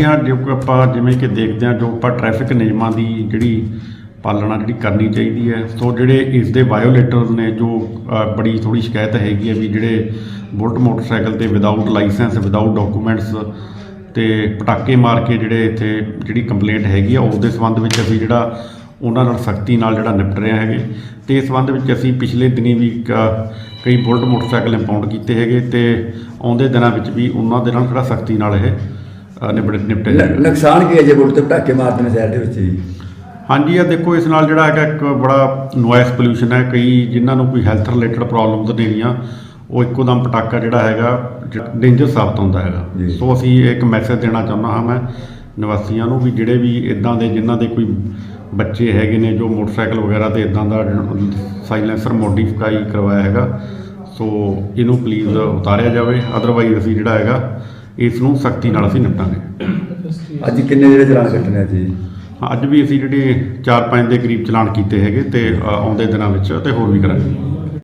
ਜੀ ਜੋ ਆਪਾਂ ਜਿਵੇਂ ਕਿ ਦੇਖਦੇ ਹਾਂ ਜੋ ਆਪਾਂ ਟ੍ਰੈਫਿਕ ਨਿਯਮਾਂ ਦੀ ਜਿਹੜੀ ਪਾਲਣਾ ਜਿਹੜੀ ਕਰਨੀ ਚਾਹੀਦੀ ਹੈ, ਸੋ ਜਿਹੜੇ ਇਸ ਦੇ ਵਾਇਓਲੇਟਰਸ ਨੇ, ਜੋ ਬੜੀ ਥੋੜੀ ਸ਼ਿਕਾਇਤ ਹੈਗੀ ਹੈ ਵੀ ਜਿਹੜੇ ਬੁਲਟ ਮੋਟਰਸਾਈਕਲ ਤੇ ਵਿਦਆਊਟ ਲਾਇਸੈਂਸ ਵਿਦਆਊਟ ਡਾਕੂਮੈਂਟਸ ਤੇ ਪਟਾਕੇ ਮਾਰ ਕੇ ਜਿਹੜੇ ਇੱਥੇ ਜਿਹੜੀ ਕੰਪਲੇਂਟ ਹੈਗੀ ਆ ਉਸ ਦੇ ਸੰਬੰਧ ਵਿੱਚ ਅਸੀਂ ਜਿਹੜਾ ਉਹਨਾਂ ਨਾਲ ਸਖਤੀ ਨਾਲ ਜਿਹੜਾ ਨਿਪਟ ਰਹੇ ਹੈਗੇ। ਤੇ ਇਸ ਸੰਬੰਧ ਵਿੱਚ ਅਸੀਂ ਪਿਛਲੇ ਦਿਨੀ ਵੀ ਕ- ਕਈ ਬੁਲਟ ਮੋਟਰਸਾਈਕਲ ਇੰਪਾਊਂਡ ਕੀਤੇ ਹੈਗੇ ਤੇ ਆਉਂਦੇ ਦਿਨਾਂ ਵਿੱਚ ਵੀ ਉਹਨਾਂ ਦੇ ਨਾਲ ਜਿਹੜਾ ਸਖਤੀ ਨਾਲ ਇਹ ਨਿਪਟ ਨਿਪਟੇ ਨ- ਜਾਣਗੇ ਨੁਕਸਾਨ ਕੀ ਹੈ ਜੇ ਬੁਲਟ ਤੇ ਪਟਾਕੇ ਮਾਰਦੇ ਨੇ ਸ਼ਹਿਰ ਦੇ ਵਿੱਚ ਜੀ? ਹਾਂਜੀ ਇਹ ਦੇਖੋ ਇਸ ਨਾਲ ਜਿਹੜਾ ਹੈਗਾ ਇੱਕ ਬੜਾ ਨੋਇਸ ਪੋਲੂਸ਼ਨ ਹੈ। ਕਈ ਜਿਨ੍ਹਾਂ ਨੂੰ ਕੋਈ ਹੈਲਥ ਰਿਲੇਟਡ ਪ੍ਰੋਬਲਮਸ ਨੇਗੀਆਂ ਉਹ ਇੱਕੋ ਦਮ ਪਟਾਕਾ ਜਿਹੜਾ ਹੈਗਾ ਡੇਂਜਰ ਸਾਬਤ ਹੁੰਦਾ ਹੈਗਾ। ਸੋ ਅਸੀਂ ਇੱਕ ਮੈਸੇਜ ਦੇਣਾ ਚਾਹੁੰਦਾ ਹਾਂ ਮੈਂ ਨਿਵਾਸੀਆਂ ਨੂੰ ਵੀ ਜਿਹੜੇ ਵੀ ਇਦਾਂ ਦੇ ਜਿਨ੍ਹਾਂ ਦੇ ਕੋਈ ਬੱਚੇ ਹੈਗੇ ਨੇ ਜੋ ਮੋਟਰਸਾਈਕਲ ਵਗੈਰਾ ਤੇ ਇਦਾਂ ਦਾ ਸਾਈਲੈਂਸਰ ਮੋਡੀਫਾਈ ਕਰਵਾਇਆ ਹੈਗਾ ਸੋ ਇਹਨੂੰ ਪਲੀਜ਼ ਉਤਾਰਿਆ ਜਾਵੇ। ਅਦਰਵਾਈਜ਼ ਅਸੀਂ ਜਿਹੜਾ ਹੈਗਾ ਇਸ ਨੂੰ ਸਖਤੀ ਨਾਲ ਅਸੀਂ ਨਿਪਟਾਂਗੇ। ਅੱਜ ਕਿੰਨੇ ਜਿਹੜੇ ਚਲਾਨ ਕੱਟਣੇ ਆ ਜੀ? ਹਾਂ, ਅੱਜ ਵੀ ਅਸੀਂ ਜਿਹੜੇ 4-5 ਦੇ ਕਰੀਬ ਚਲਾਨ ਕੀਤੇ ਹੈਗੇ ਤੇ ਅ, ਆਉਂਦੇ ਦਿਨਾਂ ਵਿੱਚ ਤੇ ਹੋਰ ਵੀ ਕਰਾਂਗੇ।